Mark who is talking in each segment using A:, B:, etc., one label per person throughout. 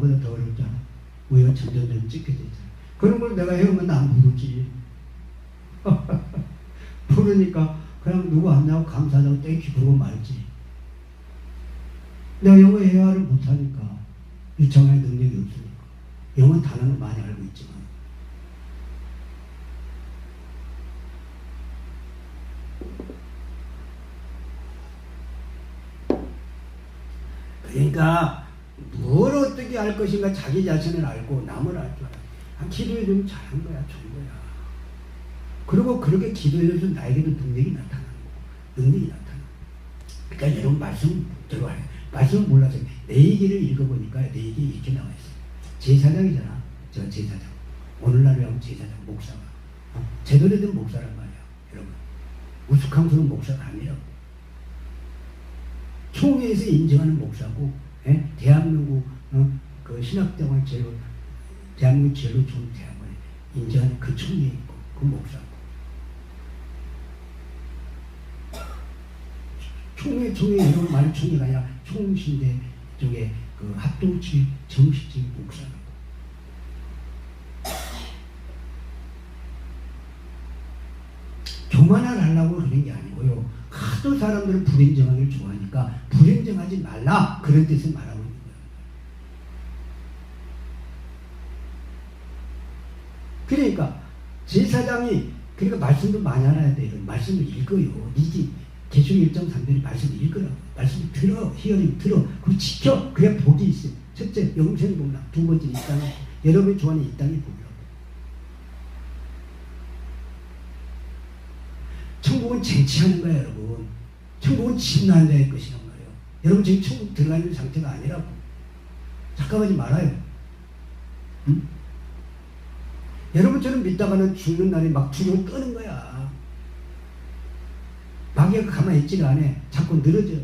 A: 보다 더 어렵잖아. 우리가 점점점 찍게 되잖아. 그런 걸 내가 해오면 난 부르지. 부르니까 그냥 누구 왔냐고 감사하다고 땡큐 부르고 말지. 내가 영어 회화를 못하니까 유창할 능력이 없으니까 영어 단어는 많이 알고 있지만 그러니까 뭘 어떻게 할 것인가 자기 자신을 알고 남을 알 줄 알아. 아, 기도해 좀 잘한 거야, 좋은 거야. 그리고 그렇게 기도해서 나에게도 능력이 나타나는 거 능력이 나타나. 그러니까 여러분 말씀 들어와요. 말씀 몰라서 내 얘기를 읽어보니까 내 얘기 이렇게 나와 있어. 제사장이잖아. 저 제사장. 오늘날에 하면 제사장, 목사가. 어? 제대로 된 목사란 말이야, 여러분. 우스꽝스러운 목사가 아니에요. 총회에서 인정하는 목사고, 예? 대한민국 어? 그 신학대학원 제일 대한민국 제일로 좋은 대학원에 인정하는 그 총회 있고 그 목사고. 총회 총회 이런 말 총회가 아니라 총신대 쪽에 그 합동치 정식직 목사라고. 교만을 하려고 그러는 게 아니고요. 하도 사람들은 불인정하기를 좋아하니까 불인정하지 말라 그런 뜻을 말하고 있는 거예요. 그러니까 제사장이 그러니까 말씀도 많이 알아야 돼요. 말씀을 읽어요. 이게 계속 1.3절이 말씀을 읽으라고. 말씀을 들어. 히어링 들어. 그리고 지켜. 그래야 복이 있어요. 첫째 영생 복락. 두 번째 이 땅에 여러분이 좋아하는 이 땅의 복이라고. 천국은 쟁취하는 거야 여러분. 천국은 진노하는 자의 것이란 말이에요. 여러분 지금 천국 들어가 있는 상태가 아니라고. 착각하지 말아요. 응? 여러분처럼 믿다가는 죽는 날이 막 두려워 떠는 거야. 마귀가 가만히 있지가 않아. 자꾸 늘어져.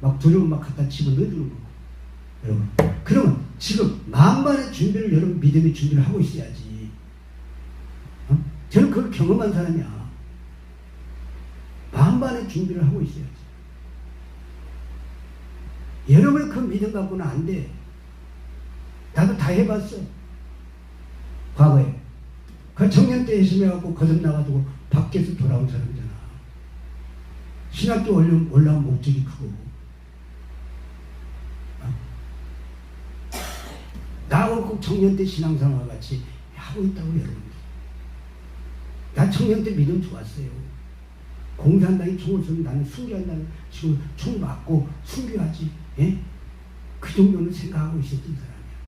A: 막 두려움 막 갖다 집어 넣어주는 거고. 여러분. 그러면 지금 만반의 준비를 여러분 믿음의 준비를 하고 있어야지. 어? 저는 그걸 경험한 사람이야. 만반의 준비를 하고 있어야지. 여러분 그 믿음 갖고는 안 돼. 나도 다 해봤어. 과거에. 그 청년 때 열심히 해갖고 거듭 나가지고 밖에서 돌아온 사람이잖아. 신학교 올라- 올라온 목적이 크고. 어? 나하고 꼭 청년 때 신앙생활 같이 하고 있다고 여러분. 나 청년 때 믿음 좋았어요. 공산당이 총을 쏘면 나는 순교한다는 식으로 총 맞고 순교하지. 예? 그 정도는 생각하고 있었던 사람.